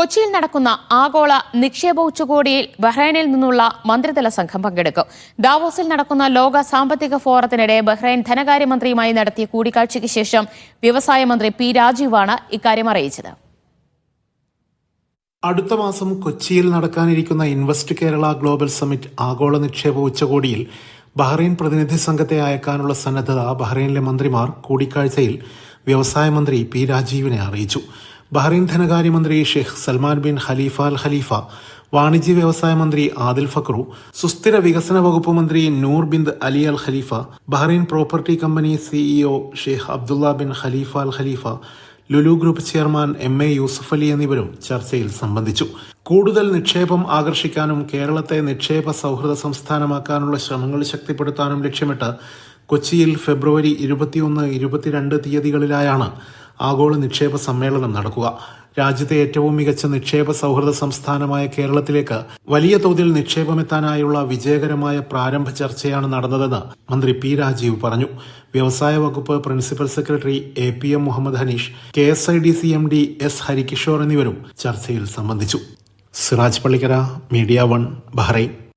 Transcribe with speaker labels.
Speaker 1: കൊച്ചിയിൽ നടക്കുന്ന ആഗോള നിക്ഷേപ ഉച്ചകോടിയിൽ ബഹ്റൈനിൽ നിന്നുള്ള മന്ത്രിതല സംഘം പങ്കെടുക്കും. ദാവോസിൽ നടക്കുന്ന ലോക സാമ്പത്തിക ഫോറത്തിനിടെ ബഹ്റൈൻ ധനകാര്യമന്ത്രിയുമായി നടത്തിയ കൂടിക്കാഴ്ചയ്ക്ക് ശേഷം വ്യവസായ മന്ത്രി പി രാജീവാണ് ഇക്കാര്യം അറിയിച്ചത്.
Speaker 2: അടുത്ത മാസം കൊച്ചിയിൽ നടക്കാനിരിക്കുന്ന ഇൻവെസ്റ്റ് കേരള ഗ്ലോബൽ സമ്മിറ്റ് ആഗോള നിക്ഷേപ ഉച്ചകോടിയിൽ ബഹ്റൈൻ പ്രതിനിധി സംഘത്തെ അയക്കാനുള്ള സന്നദ്ധത ബഹ്റൈനിലെ മന്ത്രിമാർ കൂടിക്കാഴ്ചയിൽ വ്യവസായ മന്ത്രി പി രാജീവിനെ അറിയിച്ചു. ബഹ്റൈൻ ധനകാര്യമന്ത്രി Sheikh Salman bin Khalifa Al Khalifa വാണിജ്യ വ്യവസായ മന്ത്രി ആദിൽ ഫക്രു സുസ്ഥിര വികസന വകുപ്പ് മന്ത്രി Noor bint Ali Al Khalifa Bahrain property company CEO Sheikh Abdulla bin Khalifa Al Khalifa Lulu group chairman M A Yusuff Ali എന്നിവരും ചർച്ചയിൽ സംബന്ധിച്ചു. കൂടുതൽ നിക്ഷേപം ആകർഷിക്കാനും കേരളത്തെ നിക്ഷേപ സൗഹൃദ സംസ്ഥാനമാക്കാനുള്ള ശ്രമങ്ങൾ ശക്തിപ്പെടുത്താനും ലക്ഷ്യമിട്ട് കൊച്ചിയിൽ ഫെബ്രുവരി ഇരുപത്തിയൊന്ന് ഇരുപത്തിരണ്ട് തീയതികളിലായാണ് ആഗോള നിക്ഷേപ സമ്മേളനം നടക്കുക. രാജ്യത്തെ ഏറ്റവും മികച്ച നിക്ഷേപ സൗഹൃദ സംസ്ഥാനമായ കേരളത്തിലേക്ക് വലിയ തോതിൽ നിക്ഷേപമെത്താനായുള്ള വിജയകരമായ പ്രാരംഭ ചർച്ചയാണ് നടന്നതെന്ന് മന്ത്രി പി രാജീവ് പറഞ്ഞു. വ്യവസായ വകുപ്പ് principal secretary A P M Muhammad Hanish K S I D C M D S Harikishore എന്നിവരും ചർച്ചയിൽ സംബന്ധിച്ചു. Siraj Pallikkara media one Bahrain.